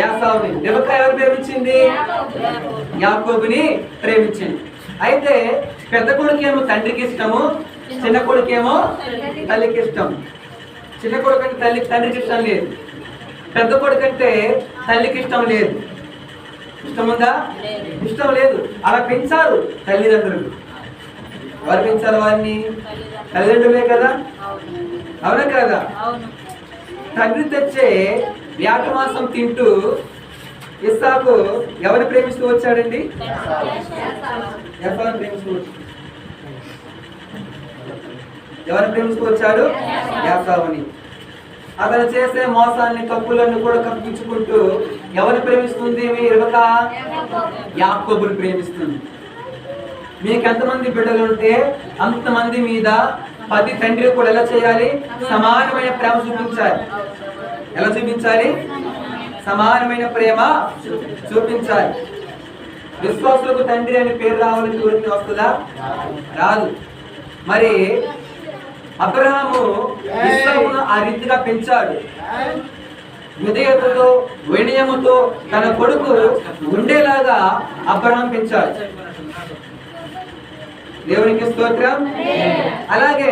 యాసావుని రిబక ఎవరు ప్రేమించింది యాకోబుని ప్రేమించింది. అయితే పెద్ద కొడుకేమో తండ్రికి ఇష్టము చిన్న కొడుకేమో తల్లికి ఇష్టం. చిన్న కొడుకు అంటే తల్లికి తండ్రికి ఇష్టం లేదు. పెద్ద కొడుకు అంటే తల్లికి ఇష్టం లేదు. ఇష్టం ఉందా? ఇష్టం లేదు. అలా పెంచారు తల్లిదండ్రులు. ఎవరు పెంచారు వారిని? తల్లిదండ్రులే కదా? అవునా కదా? తండ్రి తెచ్చే వ్యాటమాసం తింటూ ఇస్సాకు ఎవరిని ప్రేమిస్తూ వచ్చాడండి? ఎవరిని ప్రేమిస్తూ వచ్చాడు. ఎవరిని ప్రేమిస్తూ వచ్చాడు? యాసావుని. అతను చేసే మోసాన్ని తప్పులన్నీ కూడా కప్పించుకుంటూ ఎవరిని ప్రేమిస్తుంది? మీ ఇరవక? యాకోబుని ప్రేమిస్తుంది. మీకు ఎంతమంది బిడ్డలు ఉంటే అంతమంది మీద పతి తండ్రి కూడా ఎలా చేయాలి? సమానమైన ప్రేమ చూపించాలి. ఎలా చూపించాలి? సమానమైన ప్రేమ చూపించాలి. విశ్వాసులకు తండ్రి అని పేరు రావాలని కోరిక వస్తుందా? రాదు. మరి అబ్రహాము ఇస్సాకును ఆ రీతిగా పెంచాడు. విధేయతతో వినయముతో తన కొడుకు ఉండేలాగా అబ్రహాం పెంచాడు. దేవునికి స్తోత్రం. అలాగే